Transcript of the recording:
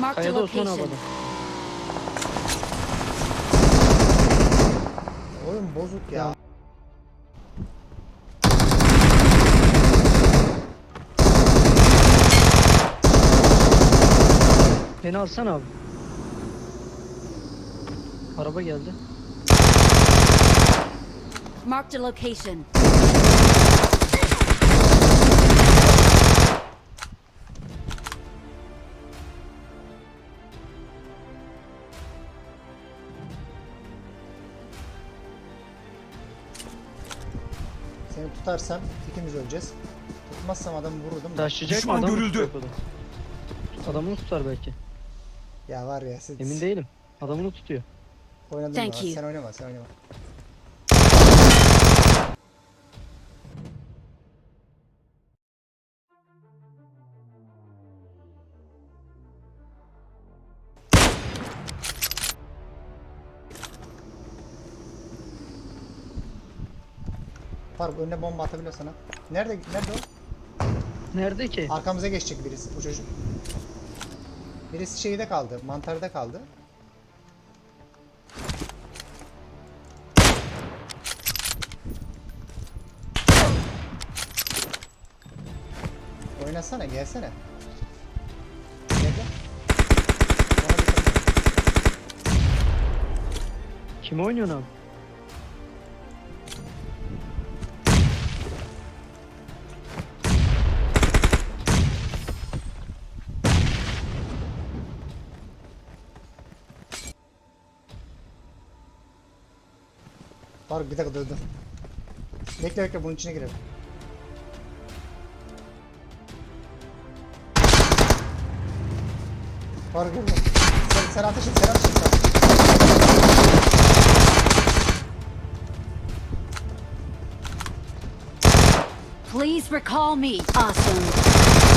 Marked a Kayada Osman abi location. adam. Oyun bozuk ya. Beni alsana abi. Araba geldi. Marked a location. Seni tutarsam ikimiz öleceğiz. Tutmazsam adamı vururdum. da. Mı Düşman adam? mı görüldü. tutacak o da? Adamını tutar belki. Ya var ya siz Emin değilim. Adamını tutuyor. oynadın Thank mı? you. Sen oynama sen oynama. Faruk önüne bomba atabiliyor sana. Nerede nerede o? Nerede ki? Arkamıza geçecek birisi bu çocuk. Birisi şeyde kaldı, mantarda kaldı. Oynasana, gelsene. Kim oynuyorsun abi? Faruk bir dakika dur dur. Bekle bekle bunun içine girelim. Faruk gel. Sen, sen ateş et, sen ateş et. sen. Please recall me. Awesome.